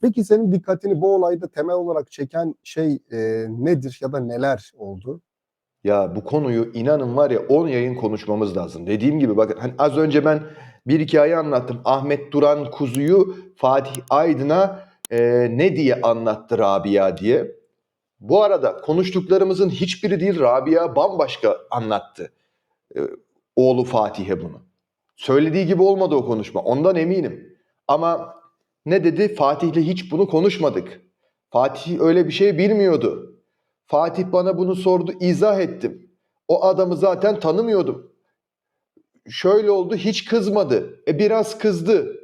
Peki senin dikkatini bu olayda temel olarak çeken şey e, nedir ya da neler oldu? Ya bu konuyu inanın var ya 10 yayın konuşmamız lazım. Dediğim gibi bakın hani az önce ben bir hikaye anlattım. Ahmet Duran Kuzu'yu Fatih Aydın'a e, ne diye anlattı Rabia diye. Bu arada konuştuklarımızın hiçbiri değil Rabia bambaşka anlattı. e, oğlu Fatih'e bunu. Söylediği gibi olmadı o konuşma. Ondan eminim. Ama ne dedi? Fatih'le hiç bunu konuşmadık. Fatih öyle bir şey bilmiyordu. Fatih bana bunu sordu, izah ettim. O adamı zaten tanımıyordum. Şöyle oldu, hiç kızmadı. E biraz kızdı.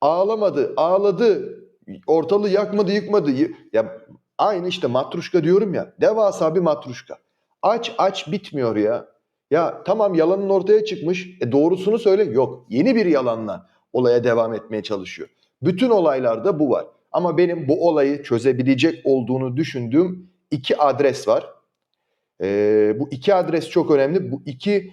Ağlamadı, ağladı. Ortalığı yakmadı, yıkmadı. Ya aynı işte matruşka diyorum ya. Devasa bir matruşka. Aç aç bitmiyor ya. Ya tamam yalanın ortaya çıkmış. E doğrusunu söyle. Yok. Yeni bir yalanla olaya devam etmeye çalışıyor. Bütün olaylarda bu var. Ama benim bu olayı çözebilecek olduğunu düşündüğüm iki adres var. Ee, bu iki adres çok önemli. Bu iki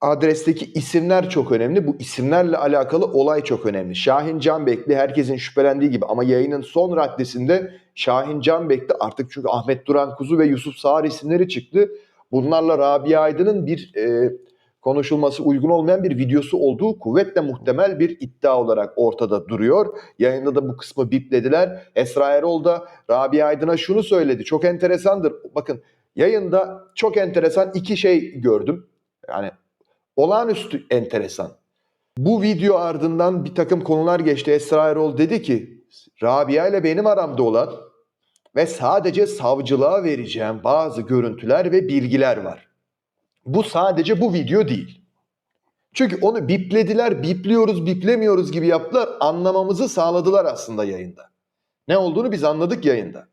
adresteki isimler çok önemli. Bu isimlerle alakalı olay çok önemli. Şahin Canbekli herkesin şüphelendiği gibi ama yayının son raddesinde Şahin Canbekli artık çünkü Ahmet Duran Kuzu ve Yusuf Sağır isimleri çıktı. Bunlarla Rabia Aydın'ın bir e, konuşulması uygun olmayan bir videosu olduğu kuvvetle muhtemel bir iddia olarak ortada duruyor. Yayında da bu kısmı biplediler. Esra Erol da Rabia Aydın'a şunu söyledi. Çok enteresandır. Bakın yayında çok enteresan iki şey gördüm. Yani olağanüstü enteresan. Bu video ardından bir takım konular geçti. Esra Erol dedi ki Rabia ile benim aramda olan ve sadece savcılığa vereceğim bazı görüntüler ve bilgiler var. Bu sadece bu video değil. Çünkü onu biplediler, bipliyoruz, biplemiyoruz gibi yaptılar. Anlamamızı sağladılar aslında yayında. Ne olduğunu biz anladık yayında.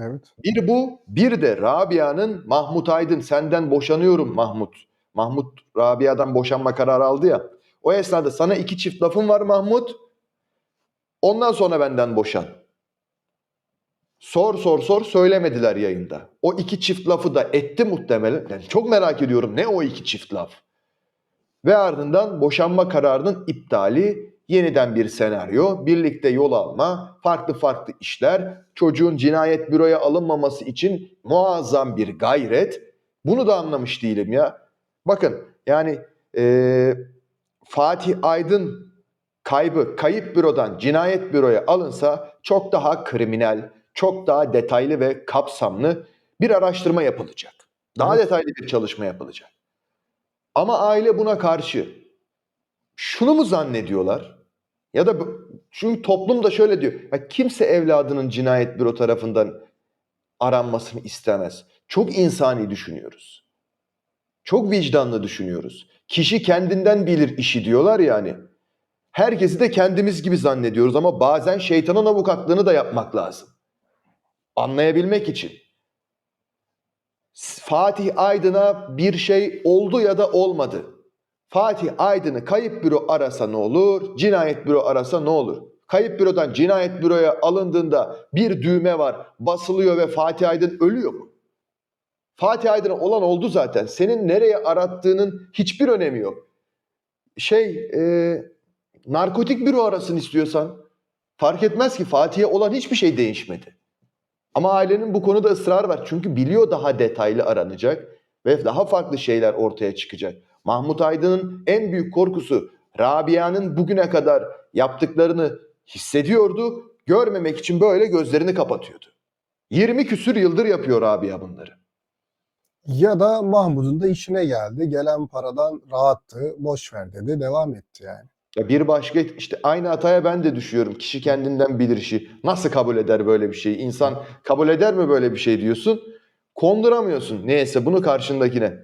Evet. Bir bu, bir de Rabia'nın Mahmut Aydın senden boşanıyorum Mahmut. Mahmut Rabia'dan boşanma kararı aldı ya. O esnada sana iki çift lafım var Mahmut. Ondan sonra benden boşan. Sor sor sor söylemediler yayında. O iki çift lafı da etti muhtemelen. Yani çok merak ediyorum ne o iki çift laf. Ve ardından boşanma kararının iptali, yeniden bir senaryo, birlikte yol alma, farklı farklı işler, çocuğun cinayet büroya alınmaması için muazzam bir gayret. Bunu da anlamış değilim ya. Bakın yani eee, Fatih Aydın kaybı kayıp bürodan cinayet büroya alınsa çok daha kriminal, çok daha detaylı ve kapsamlı bir araştırma yapılacak. Daha detaylı bir çalışma yapılacak. Ama aile buna karşı. Şunu mu zannediyorlar? Ya da çünkü toplum da şöyle diyor. Ya kimse evladının cinayet büro tarafından aranmasını istemez. Çok insani düşünüyoruz. Çok vicdanlı düşünüyoruz. Kişi kendinden bilir işi diyorlar yani. Herkesi de kendimiz gibi zannediyoruz ama bazen şeytanın avukatlığını da yapmak lazım. Anlayabilmek için. Fatih Aydın'a bir şey oldu ya da olmadı. Fatih Aydın'ı kayıp büro arasa ne olur, cinayet büro arasa ne olur? Kayıp bürodan cinayet büroya alındığında bir düğme var, basılıyor ve Fatih Aydın ölüyor mu? Fatih Aydın'a olan oldu zaten. Senin nereye arattığının hiçbir önemi yok. Şey, e, narkotik büro arasın istiyorsan. Fark etmez ki Fatih'e olan hiçbir şey değişmedi. Ama ailenin bu konuda ısrarı var. Çünkü biliyor daha detaylı aranacak ve daha farklı şeyler ortaya çıkacak. Mahmut Aydın'ın en büyük korkusu Rabia'nın bugüne kadar yaptıklarını hissediyordu. Görmemek için böyle gözlerini kapatıyordu. 20 küsür yıldır yapıyor Rabia bunları. Ya da Mahmut'un da işine geldi. Gelen paradan rahattı. Boş ver dedi. Devam etti yani. Ya bir başka işte aynı hataya ben de düşüyorum. Kişi kendinden bilir işi. Nasıl kabul eder böyle bir şeyi? İnsan kabul eder mi böyle bir şey diyorsun? Konduramıyorsun. Neyse bunu karşındakine.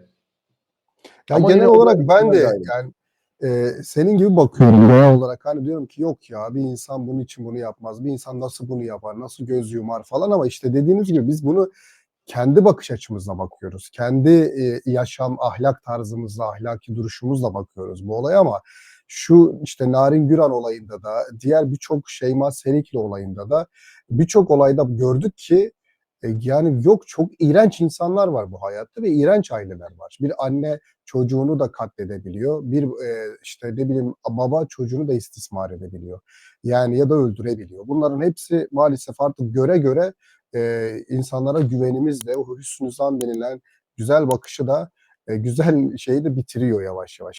Ya Ama genel olarak ben de yani. yani e, senin gibi bakıyorum genel olarak. Hani diyorum ki yok ya bir insan bunun için bunu yapmaz. Bir insan nasıl bunu yapar? Nasıl göz yumar falan ama işte dediğiniz gibi biz bunu kendi bakış açımızla bakıyoruz. Kendi e, yaşam, ahlak tarzımızla, ahlaki duruşumuzla bakıyoruz bu olaya ama şu işte Narin Güran olayında da diğer birçok Şeyma Serikli olayında da birçok olayda gördük ki E, yani yok çok iğrenç insanlar var bu hayatta ve iğrenç aileler var. Bir anne çocuğunu da katledebiliyor. Bir e, işte ne bileyim baba çocuğunu da istismar edebiliyor. Yani ya da öldürebiliyor. Bunların hepsi maalesef artık göre göre e, insanlara güvenimizle o hüsnü zan denilen güzel bakışı da e, güzel şeyi de bitiriyor yavaş yavaş.